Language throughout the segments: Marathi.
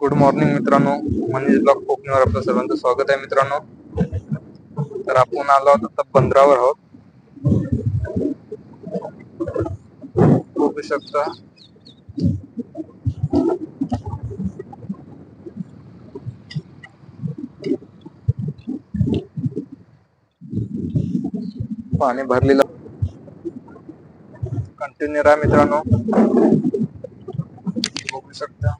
गुड मॉर्निंग मित्रांनो. मनीष ब्लॉक कोकणीवर आपलं सर्वांचं स्वागत आहे मित्रांनो. तर आपण आलो आहोत आता बंदरावर आहोत. बघू शकता. पाणी भरलेलं. कंटिन्यू राहा मित्रांनो. बघू शकता.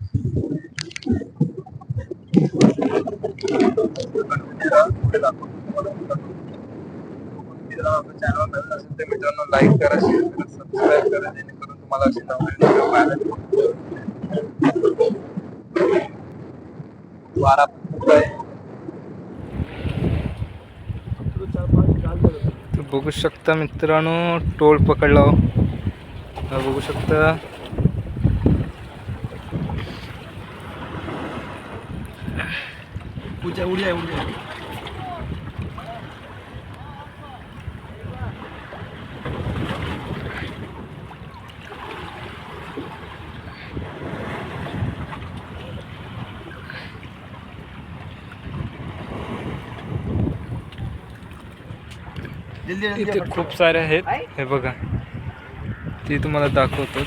चॅनल नवीन असेल तर मित्रांनो लाईक करा शेअर करा सबस्क्राईब करा जेणेकरून तुम्हाला असे नवीन व्हिडिओ पाहायला मिळतील. वारा खूप आहे. बघू शकता मित्रांनो टोल पकडला हो. बघू शकता. उड्या उड्या. इथे खूप सारे आहेत. हे बघा. ते तुम्हाला दाखवतो.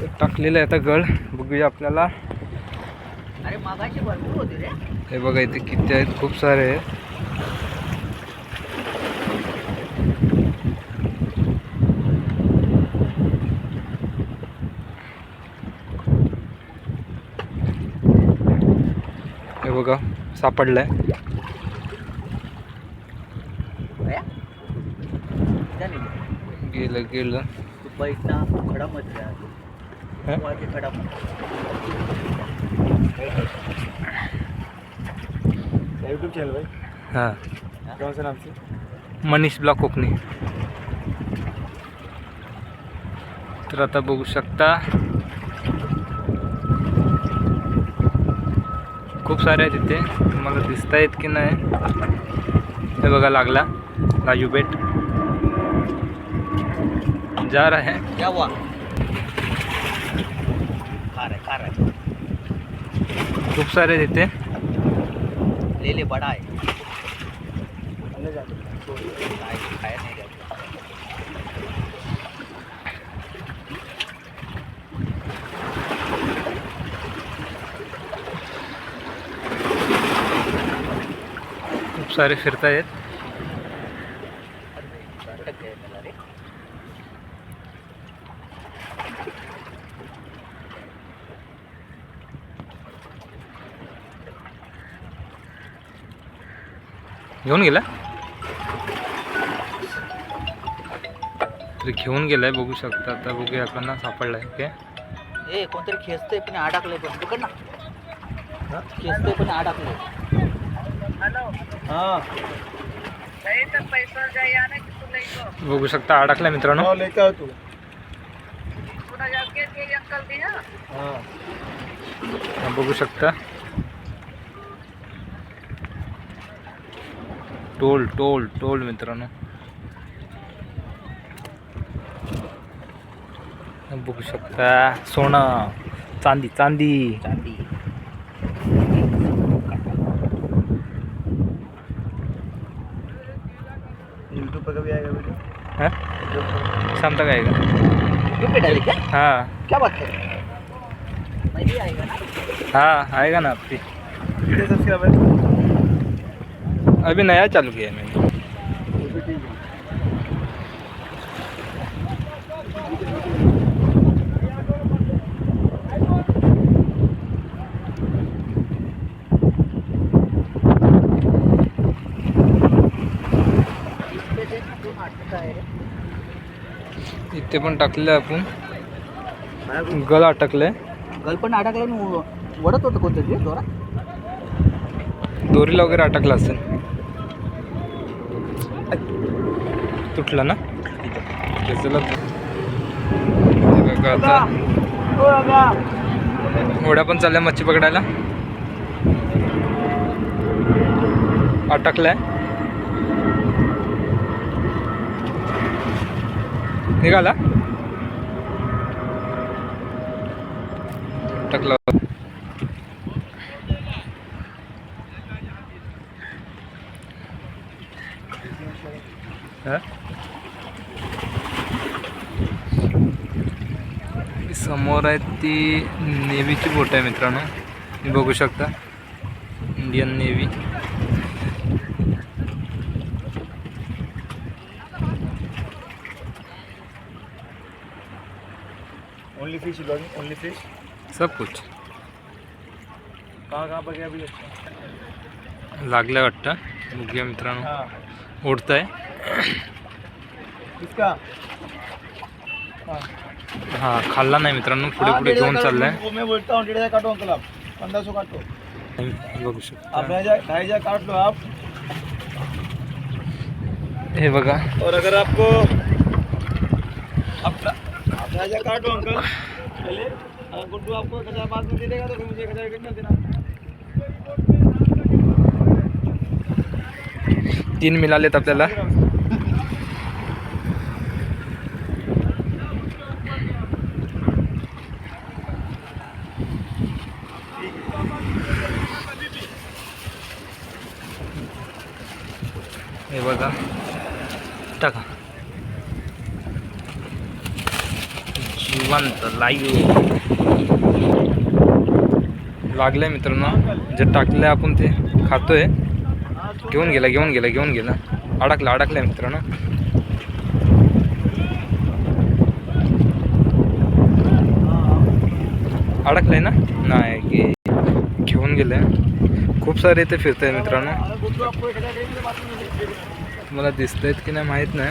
तर टाकलेलं आहे आता गळ. बघूया आपल्याला. हे बघा इथे किती आहेत. खूप सारे आहेत. हे बघा सापडलंय. बैठना हैं? यूट्यूब चैनल भाई हां. कौन सा नाम से मनीष ब्लॉक कोकणी. तर आता बघू शकता. खूप सारे आहेत इथे. तुम्हाला दिसत आहेत की नाही? हे बघा लागला. राजू बेट. जा रहे हैं। क्या हुआ? रहा है रहा। है खूप सारे इथे ले ले बड़ा है। खाया नहीं खूप सारे फिरतायत घेऊन गेला? तर घेऊन गेलाय बघू शकता. आता बघूया आपल्याला सापडलाय ओके? ए कोणतरी खेचतंय पण अडकलंय पण. पकड ना. खेचतंय पण अडकलंय. हा. बघू शकता अडकलाय मित्रांनो. तू. हा, बघू शकता. टोल टोल टोल मित्रांनो. बघू शकता सोनं चांदी चांदी. चांदी. यूट्यूब पर कभी आएगा वीडियो हा? क्षमता काय का? यूट्यूब पे डाले क्या हा. क्या बात है? मैं भी आएगा ना हा आएगा ना आपकी कितने सब्सक्राइबर अभी नया चालू किया है मैंने। इथे पण टाकलेलं आपण. गळ अटकलंय. गलपण अडकलं आणि उ- वडत होतं कोणतं ते? जोरात दोरीला वगैरे अटकला असेल. तुटला ना? चला हे आता होड्या पण चालल्या मच्छी पकडायला. अटकलाय. निघाला अटकला हा? समोर आहे ती नेव्हीची बोट आहे मित्रांनो. तुम्ही बघू शकता. Indian navy only fish logging only fish सब कुछ. कहाँ कहाँ पर गया अभी अच्छा लागलं वाटतं. बघूया मित्रांनो. उडत आहे हाँ खाल्ला नाही मित्रांनो पुढे पुढे घेऊन चाललाय. मैं बोलता हूँ डेढ़ हजार काटो अंकल आप. पंद्रह सौ काटो बघू आप शकता. ढाई हजार ढाई हजार काट लो आप. हे बघा. और अगर आपको आप आप ढाई हजार काट लो अंकल. पहले अगर गुड्डू आपको एक हजार बाद में दे देगा तो फिर मुझे एक हजार रिटर्न कर देना तीन मिळालेत आपल्याला हे बघा टाका जिवंत लाईव्ह लागलंय मित्रांनो. जे टाकलंय आपण ते खातोय. घेऊन गेला घेऊन गेला घेऊन गेला. अडकला अडकलाय मित्रांनो. अडकलंय ना? नाही गे- घेऊन गेलाय. खूप सारे इथे फिरत आहे मित्रांनो. मला दिसत आहेत की नाही माहीत नाही.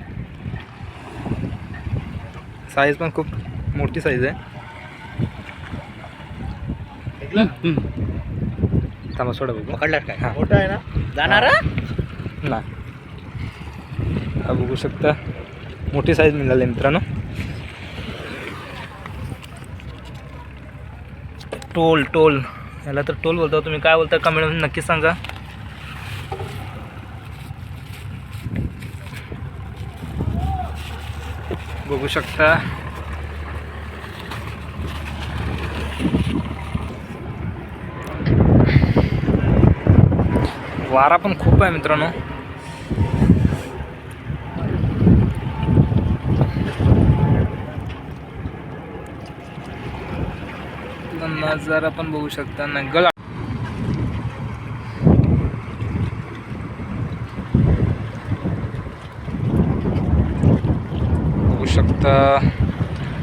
साईज पण खूप मोठी साईज आहे. थांबा सोडा बघू. पकडला काय? हा. मोठा आहे ना? जाणार ना. हा बघू शकता. मोठी साईज मिळाली मित्रांनो. टोल टोल. याला तर टोल बोलता. तुम्ही काय बोलता कमेंट नक्की सांगा. बघू शकता. वारा पण खूप आहे मित्रांनो. नजारा पण बघू शकता नगळ गळा बघू शकता.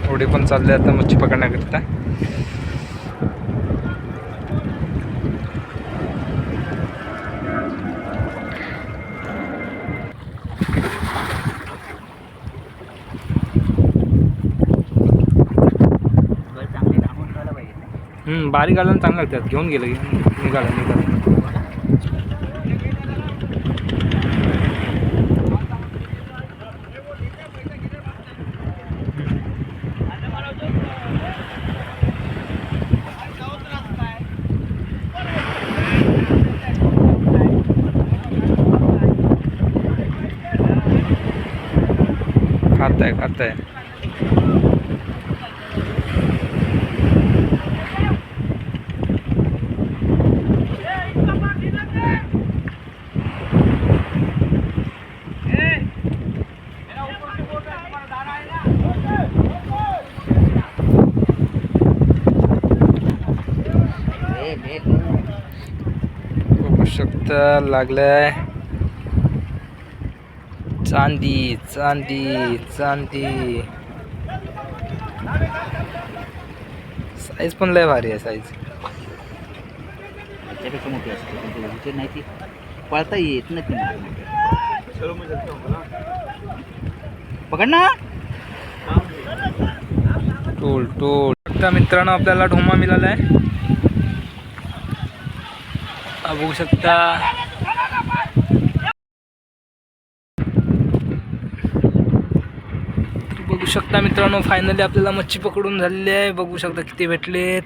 एवढे पण चालले आता मच्छी पकडण्याकरिता. बारीक गाड्याला चांगलं लागतात घेऊन गेलं निघाला निघाला. खात आहे. बघू शकता लागलाय चांदी चांदी चांदी. साईज पण लय भारी आहे साईज याच्यापेक्षा मोठी असते पण ते उंची नाही ती. पळता येत नाही ती हूँ पकड ना. टोल टोल. आता मित्रांनो आपल्याला ढोमा मिळाला आहे बघू शकता तर बघू शकता मित्रांनो फायनली आपल्याला मच्छी पकडून झालेली आहे. बघू शकता किती भेटलेत.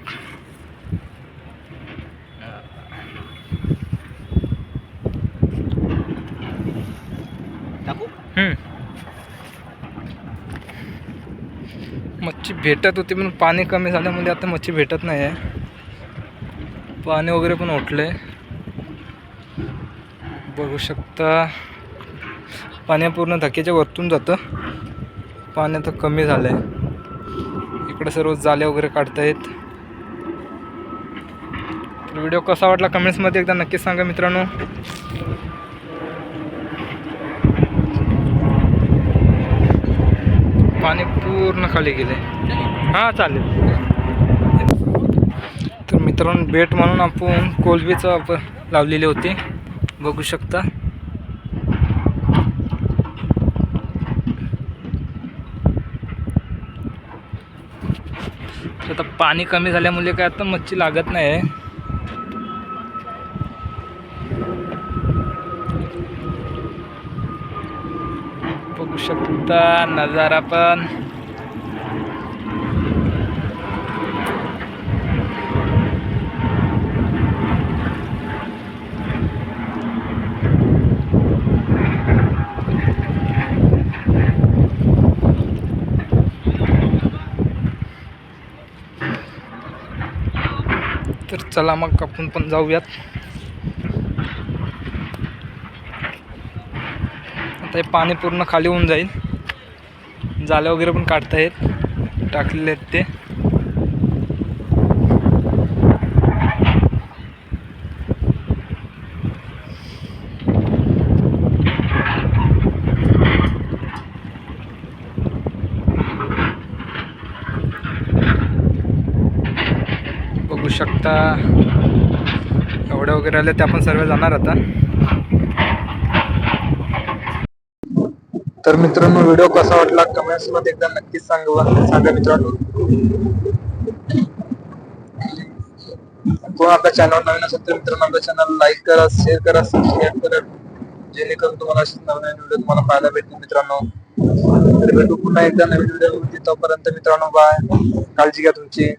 मच्छी भेटत होती पण पाणी कमी झाल्यामुळे आता मच्छी भेटत नाही आहे पाणी वगैरे पण ओटले बघू शकता. पाणी पूर्ण धक्क्याच्या वरतून जातं. पाणी आता कमी झालं आहे इकडे सर्व जाले वगैरे काढतायत. तर व्हिडिओ कसा वाटला कमेंट्समध्ये एकदा नक्कीच सांगा मित्रांनो. पाणी पूर्ण खाली गेले हां चालेल. तर मित्रांनो बेट म्हणून आपण कोलबीचं आप- लावलेली होती. बघू शकता तर आता पाणी कमी झाल्यामुळे काय आता मच्छी लागत नाही आहे. बघू शकता नजारा पण तर चला मग आपण पण जाऊयात. आता हे पाणी पूर्ण खाली होऊन जाईल. जाले वगैरे पण काढता येत टाकलेले आहेत ते. आता एवढ्या वगैरे आल्या त्या पण सर्व जाणार आता. तर मित्रांनो व्हिडिओ कसा वाटला? कमेंट्समध्ये एकदा नक्कीच सांगा. सांगा मित्रांनो. कोण आपल्या चॅनल नवीन असेल तर मित्रांनो आपल्या चॅनल लाईक करा शेअर करा सबस्क्राईब करा. जेणेकरून तुम्हाला असे नवीन व्हिडिओ तुम्हाला पाहायला भेटतील मित्रांनो. तर भेटू पुन्हा एकदा नवीन व्हिडिओ तोपर्यंत मित्रांनो बाय काळजी घ्या तुमची.